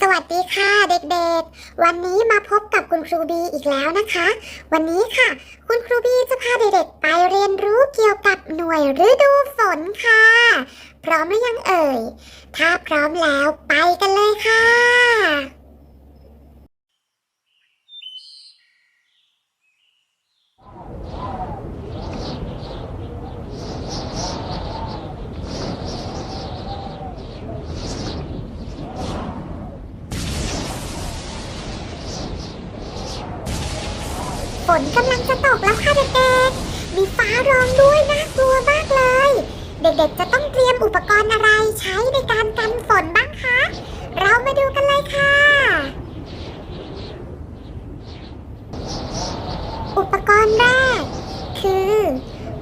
สวัสดีค่ะเด็กๆ วันนี้มาพบกับคุณครูบีอีกแล้วนะคะ วันนี้ค่ะ คุณครูบีจะพาเด็กๆไปเรียนรู้เกี่ยวกับหน่วยฤดูฝนค่ะ พร้อมหรือยังเอ่ย ถ้าพร้อมแล้วไปกันเลยค่ะ ฝนกำลังจะตกแล้วค่ะเด็กๆ มีฟ้าร้องด้วยน่ากลัวมากเลย เด็กๆจะต้องเตรียมอุปกรณ์อะไรใช้ในการกันฝนบ้างคะ เรามาดูกันเลยค่ะ อุปกรณ์แรก คือ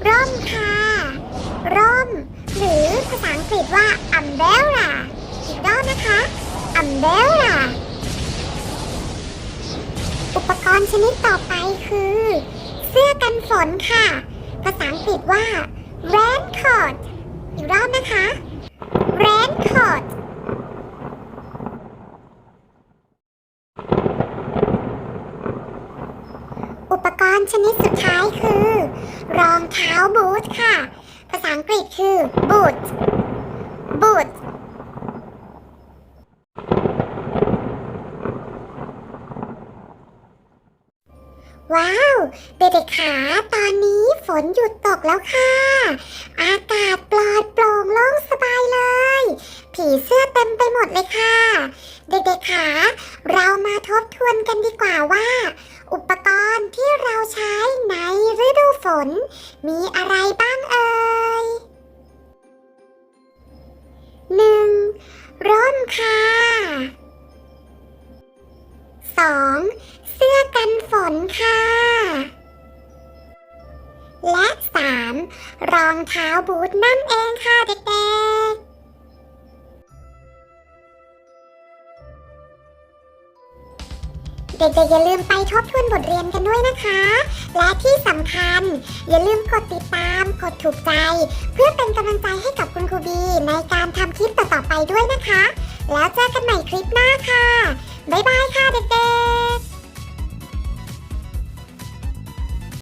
ร่มค่ะ ร่ม หรือภาษาอังกฤษว่า umbrella อุปกรณ์ชนิดต่อไปคือ เสื้อกันฝนค่ะ ภาษาอังกฤษว่า raincoat อีกรอบนะคะ raincoat อุปกรณ์ชนิดสุดท้ายคือ รองเท้าบูทค่ะ ภาษาอังกฤษคือ boot boot ว้าวเด็กๆขาตอนนี้ฝนหยุดตกแล้วค่ะ อากาศปลอดโปร่งโล่งสบายเลย ผีเสื้อเต็มไปหมดเลยค่ะ เด็กๆขาเรามาทบทวนกันดีกว่าว่า อุปกรณ์ที่เราใช้ในฤดูฝน มีอะไรบ้างเอ่ยหนึ่งร่มค่ะสองเส กันฝนค่ะ และสามรองเท้าบูทนั่นเองค่ะเด็กๆ เด็กๆอย่าลืมไปทบทวนบทเรียนกันด้วยนะคะ และที่สำคัญ อย่าลืมกดติดตาม กดถูกใจ เพื่อเป็นกำลังใจให้กับคุณครูบี ในการทำคลิปต่อๆไปด้วยนะคะ แล้วเจอกันใหม่คลิปหน้าค่ะ บ๊ายบาย